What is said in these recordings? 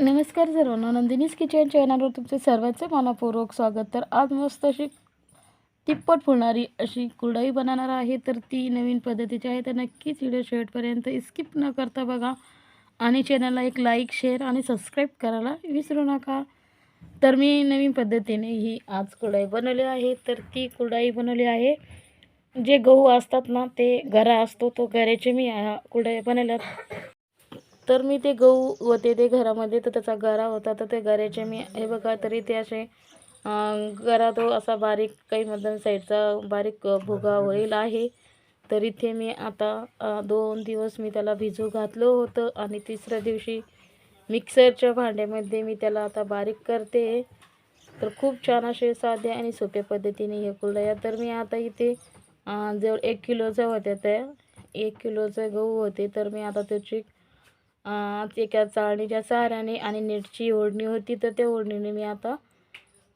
नमस्कार सर्वांना नंदिनीज किचन चॅनलवर तुमचे सर्वांचे मनापूर्वक स्वागत. तर आज मस्त अशी तिप्पट फुलणारी अशी कुरडई बनवणार आहे. तर ती नवीन पद्धतीची आहे. तर नक्कीच व्हिडिओ शेवटपर्यंत स्किप न करता बघा. आणि चॅनलला एक लाईक शेअर आणि सबस्क्राईब करायला विसरू नका. तर मी नवीन पद्धतीने ही आज कुरडई बनवली आहे. तर ती कुडाई बनवली आहे. जे गहू असतात ना ते गरा असतो तो गऱ्याचे मी ह्या बनवल्यात. तर मी ते गहू होते ते घरामध्ये तर त्याचा गरा होता. तर ते गऱ्याचे मी हे बघा तरी ते असे गरा तो असा बारीक काही मधून साईडचा बारीक भुगा होईल आहे. तर इथे मी आता दोन दिवस मी त्याला भिजू घातलं होतं. आणि तिसऱ्या दिवशी मिक्सरच्या भांड्यामध्ये मी त्याला आता बारीक करते. तर खूप छान असे साध्या आणि सोप्या पद्धतीने हे कुरडया तर मी आता इथे जवळ एक किलोचं होत्या त्या एक किलोचं गहू होते. तर मी आता त्याची अं, एका चाळणीच्या सहाऱ्याने आणि नेटची ओढणी होती तर त्या ओढणीने मी आता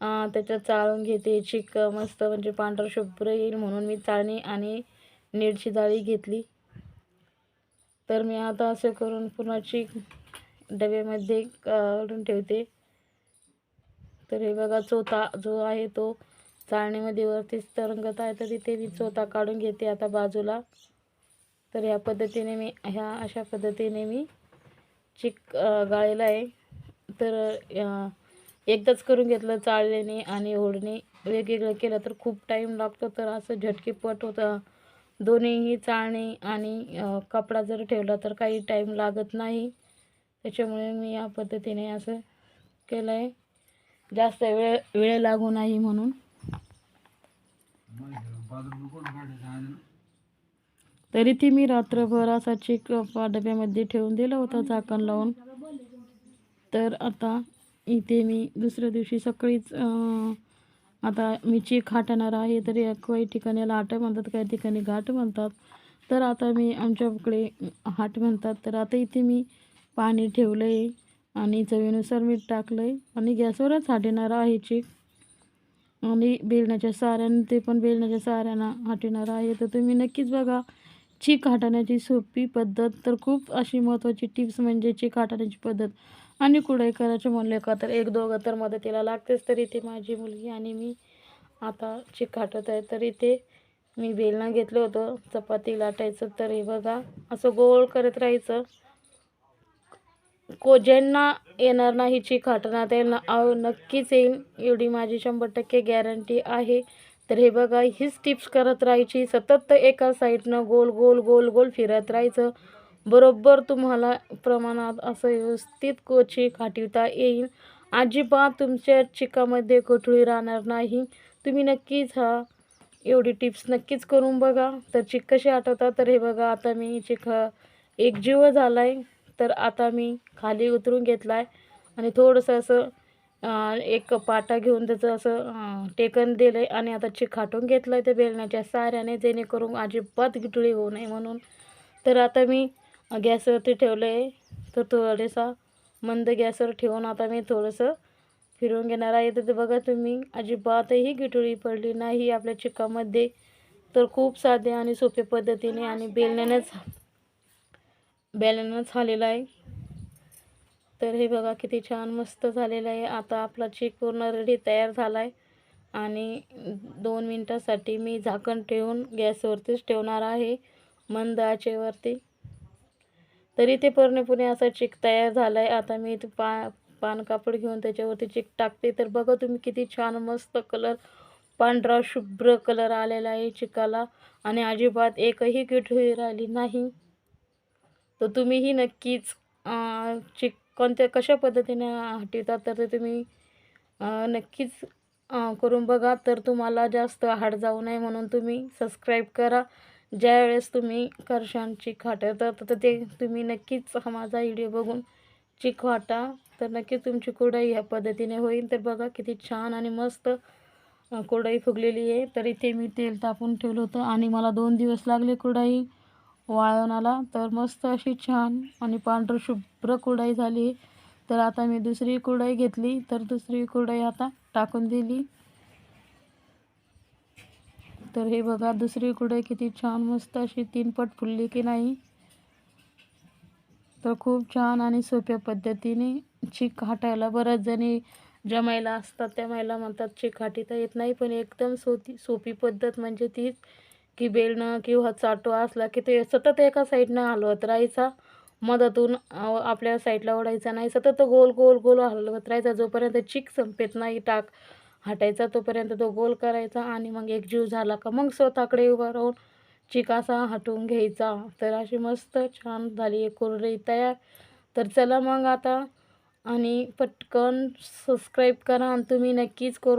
त्याच्यात चाळून घेते. चिक मस्त म्हणजे पांढरं शुभ्र येईल म्हणून मी चाळणी आणि नेटची जाळी घेतली. तर मी आता असं करून पूर्ण चिक डब्यामध्ये काढून ठेवते. तर हे बघा चोथा जो आहे तो चाळणीमध्ये वरतीच तरंगत आहे तर तिथे मी चोथा काढून घेते आता बाजूला. तर ह्या पद्धतीने मी ह्या अशा पद्धतीने मी चिक अ, गाळलेला आहे. तर एकदाच करून घेतलं चाळल्याने आणि ओढणे. वेगवेगळं केलं तर खूप टाईम लागतो. तर असं झटकीपट होतं. दोन्हीही चाळणे आणि कपडा जर ठेवला तर काही टाईम लागत नाही. त्याच्यामुळे मी या पद्धतीने असं केलं आहे जास्त वेळ वेळ लागू नाही म्हणून. तरी ती मी रात्रभर असा चिक पा- डब्यामध्ये ठेवून दिला होता झाकण लावून. तर आता इथे मी दुसऱ्या दिवशी सकाळीच आता मी चिक हाटणार आहे तरी काही ठिकाणी लाट म्हणतात काही ठिकाणी घाट म्हणतात. तर आता मी आमच्याकडे हाट म्हणतात. तर आता इथे मी पाणी ठेवलं आहे आणि चवीनुसार मीठ टाकलं आहे आणि गॅसवरच हाटणार आहे चिक. आणि बेलण्याच्या साऱ्यानं ते पण बेलण्याच्या साऱ्यानं हाटणार आहे. तर तुम्ही नक्कीच बघा चीक हटवण्याची सोपी पद्धत तर खूप अशी महत्त्वाची टिप्स म्हणजे चीक हटवण्याची पद्धत. आणि कुडाई करायचं म्हणले का तर एक दोघं तर मदतीला लागतेच. तर इथे माझी मुलगी आणि मी आता चीक हटवत आहे. तर इथे मी बेलणं घेतलं होतं. चपाती लाटायचं. तर हे बघा असं गोळ करत राहायचं. को ज्यांना येणार नाही चीक हटवण्यात येईल आव नक्कीच येईल. एवढी माझी शंभर टक्के गॅरंटी आहे. तर हे बघा हीच टिप्स करत राहायची. सतत एका साईडनं गोल गोल गोल गोल फिरत राहायचं. बरोबर तुम्हाला प्रमाणात असं व्यवस्थित कोची चिक येईल. अजिबात तुमच्या चिकामध्ये कोठळी राहणार नाही. तुम्ही नक्कीच हा एवढी टिप्स नक्कीच करून बघा. तर चिक कशी आठवतात? तर हे बघा आता मी चिक एक जीव झाला आहे तर आता मी खाली उतरून घेतला आहे आणि थोडंसं असं एक पाटा घेऊन त्याचं असं टेकन दिलं आहे आणि आता चिखाटून घेतलं आहे त्या बेलण्याच्या साऱ्याने जेणेकरून अजिबात गिटळी होऊ नये म्हणून. तर आता मी गॅसवरती ठेवलं आहे तर थोडेसा मंद गॅसवर ठेवून आता मी थोडंसं फिरवून घेणार आहे. तर ते बघा तुम्ही अजिबातही गिटळी पडली नाही आपल्या चिकामध्ये. तर खूप साधे आणि सोप्या पद्धतीने आणि बेलण्यानेच बेलण्यानंच झालेलं आहे. तर हे बघा किती छान मस्त झालेलं आहे. आता आपला चेक पूर्ण रेडी तयार झाला आहे आणि दोन मिनटासाठी मी झाकण ठेवून गॅसवरतीच ठेवणार आहे. मंद आचेवरती. तरी ते पूर्णपणे असा चिक तयार झाला आहे आता मी ते पा पान कापड घेऊन त्याच्यावरती चिक टाकते. तर बघा तुम्ही किती छान मस्त कलर पांढरा शुभ्र कलर आलेला आहे चिकाला. आणि अजिबात एकही किट राहिली नाही. तर तुम्हीही नक्कीच चिक कोणत्या कशा पद्धतीने हटवतात तर ते तुम्ही नक्कीच करून बघा. तर तुम्हाला जास्त हाड जाऊ नये म्हणून तुम्ही सबस्क्राईब करा. ज्यावेळेस तुम्ही करशान चिक तर ते तुम्ही नक्कीच हा माझा व्हिडिओ बघून चिक वाटा तर नक्कीच तुमची कुडई ह्या पद्धतीने होईल. तर बघा किती छान आणि मस्त कुडई फुगलेली आहे. तर इथे मी तेल तापून ठेवलं होतं आणि मला दोन दिवस लागले वाळण वाळवणाला. तर मस्त अशी छान आणि पांढरं शुभ्र कुरडई झाली. तर आता मी दुसरी कुरडई घेतली. तर दुसरी कुरडई आता टाकून दिली. तर हे बघा दुसरी कुरडई किती छान मस्त अशी तीन पट फुलली की नाही. तर खूप छान आणि सोप्या पद्धतीने चीक हाटायला बऱ्याच जणी ज्या महिला असतात त्या महिला म्हणतात चीक हाटीता येत नाही पण एकदम सोती सोपी पद्धत म्हणजे तीच. की बेलणं किंवा चाटवा असला की ते सतत एका साईडनं हलवत राहायचा. मधातून आपल्या साईडला ओढायचा नाही. सतत तो गोल गोल गोल हलवत राहायचा. जोपर्यंत चिक संपेत नाही टाक हटायचा. तोपर्यंत तो गोल करायचा आणि मग एकजीव झाला का मग स्वतःकडे उभा राहून चिक असा हटवून घ्यायचा. तर अशी मस्त छान झाली एक कुरडई तयार. तर चला मग आता आणि पटकन सबस्क्राईब करा आणि तुम्ही नक्कीच करू